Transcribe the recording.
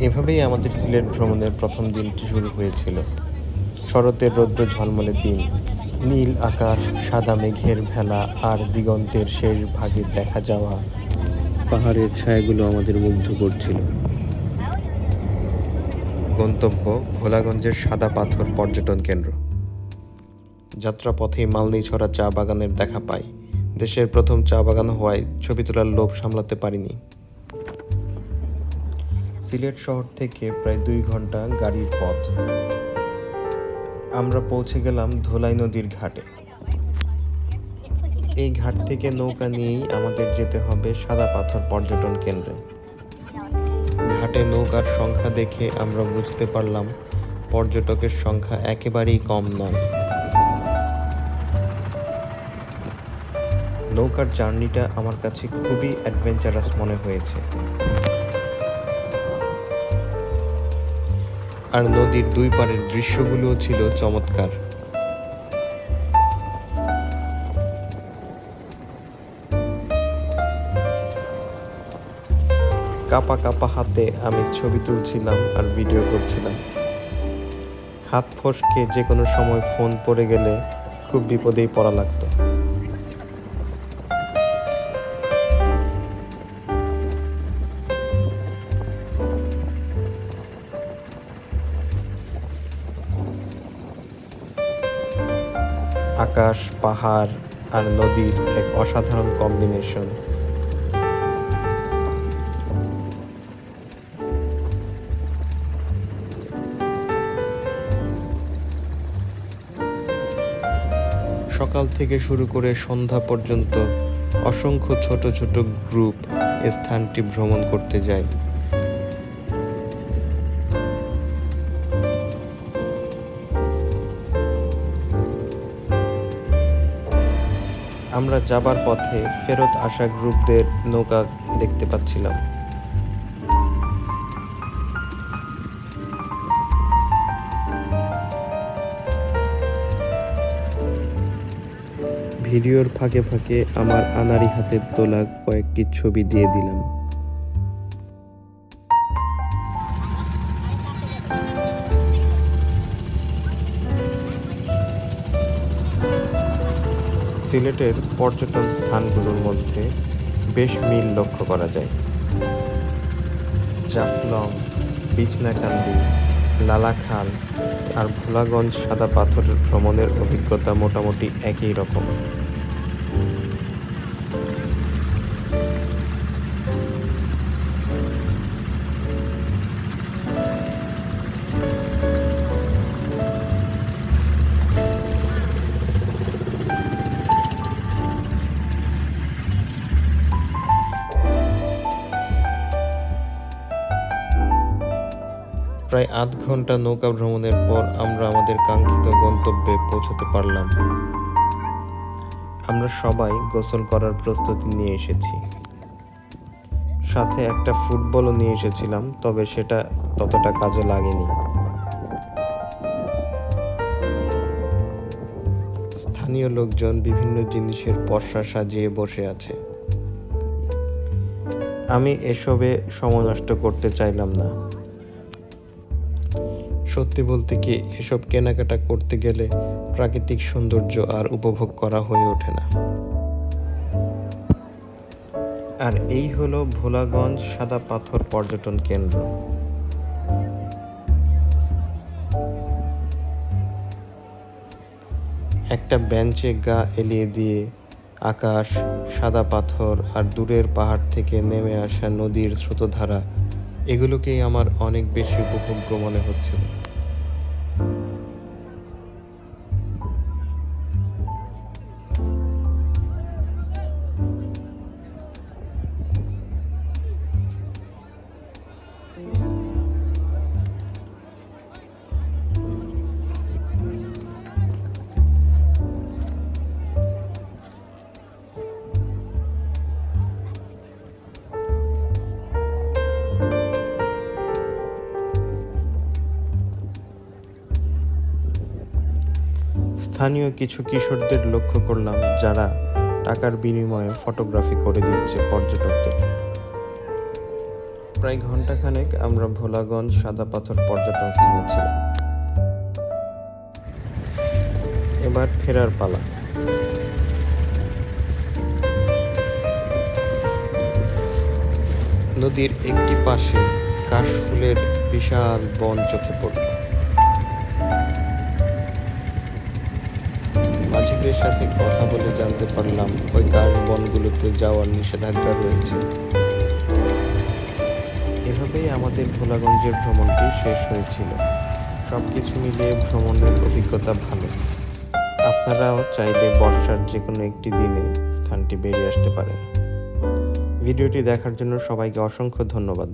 এভাবেই আমাদের সিলেট ভ্রমণের প্রথম দিনটি শুরু হয়েছিল। শরতের রৌদ্র ঝলমলে দিন। নীল আকাশ, সাদা মেঘের ভেলা আর দিগন্তের শেষ ভাগে দেখা যাওয়া পাহাড়ের ছায়াগুলো আমাদের মুগ্ধ করছিল। গন্তব্য ভোলাগঞ্জের সাদা পাথর পর্যটন কেন্দ্র। যাত্রাপথেই মালনী ছড়া চা বাগানের দেখা পাই। দেশের প্রথম চা বাগান হওয়ায় ছবি তোলার লোভ সামলাতে পারিনি। সিলেট শহর থেকে প্রায় দুই ঘণ্টা গাড়ির পথ। আমরা পৌঁছে গেলাম ধোলাই নদীর ঘাটে। এই ঘাট থেকে নৌকা নিয়েই আমাদের যেতে হবে সাদা পাথর পর্যটন কেন্দ্রে। ঘাটে নৌকার সংখ্যা দেখে আমরা বুঝতে পারলাম, পর্যটকের সংখ্যা একেবারেই কম নয়। নৌকার জার্নিটা আমার কাছে খুবই অ্যাডভেঞ্চারাস মনে হয়েছে। আর নদীর দুই পারের দৃশ্যগুলোও ছিল চমৎকার। কাপা কাপা হাতে আমি ছবি তুলছিলাম আর ভিডিও করছিলাম। হাত ফসকে যে কোনো সময় ফোন পড়ে গেলে খুব বিপদেই পড়া লাগতো। আকাশ, পাহাড় আর নদীর এক অসাধারণ কম্বিনেশন সকাল থেকে শুরু করে সন্ধ্যা পর্যন্ত অসংখ্য ছোট ছোট গ্রুপ স্থানটি ভ্রমণ করতে যায়। আমরা যাবার পথে ফেরত আসা গ্রুপদের নৌকা দেখতে পাচ্ছিলাম। ভিডিওর ফাঁকে ফাঁকে আমার আনারি হাতের তোলা কয়েকটি ছবি দিয়ে দিলাম। সিলেটের পর্যটন স্থানগুলোর মধ্যে বেশ মিল লক্ষ্য করা যায়। জাফলং, বিছনাকান্দি, লালাখাল আর ভোলাগঞ্জ সাদা পাথরের ভ্রমণের অভিজ্ঞতা মোটামুটি একই রকম। প্রায় আধ ঘণ্টা নৌকা ভ্রমণের পর আমরা আমাদের কাঙ্ক্ষিত গন্তব্যে পৌঁছতে পারলাম। আমরা সবাই গোসল করার প্রস্তুতি নিয়ে এসেছি। সাথে একটা ফুটবলও নিয়ে এসেছিলাম, তবে সেটা ততটা কাজে লাগেনি। স্থানীয় লোকজন বিভিন্ন জিনিসের পসরা সাজিয়ে বসে আছে। আমি এসবে সময় নষ্ট করতে চাইলাম না। সত্যি বলতে কি, এসব কেনাকাটা করতে গেলে প্রাকৃতিক সৌন্দর্য আর উপভোগ করা হয়ে ওঠে না। আর এই হলো ভোলাগঞ্জ সাদা পাথর পর্যটন কেন্দ্র। একটা বেঞ্চে গা এলিয়ে দিয়ে আকাশ সাদা পাথর আর দূরের পাহাড় থেকে নেমে আসা নদীর স্রোতধারা এগুলোকেই আমার অনেক বেশি উপভোগ্য মনে হচ্ছিল। স্থানীয় কিছু কিশোরদের লক্ষ্য করলাম যারা টাকার বিনিময়ে ফটোগ্রাফি করে দিচ্ছে পর্যটকদের। প্রায় ঘন্টাখানেক আমরা ভোলাগঞ্জ সাদা পাথর পর্যটন স্থানে ছিলাম। এবার ফেরার পালা। নদীর একটি পাশে কাশফুলের বিশাল বন চোখে পড়ল। মাঝিদের সাথে কথা বলে জানতে পারলাম ওই কাশ বনগুলোতে যাওয়ার নিষেধাজ্ঞা রয়েছে। এভাবেই আমাদের ভোলাগঞ্জের ভ্রমণটি শেষ হয়েছিল। সব কিছু মিলিয়ে ভ্রমণের অভিজ্ঞতা ভালো। আপনারাও চাইলে বর্ষার যে কোনো একটি দিনে স্থানটি বেরিয়ে আসতে পারেন। ভিডিওটি দেখার জন্য সবাইকে অসংখ্য ধন্যবাদ।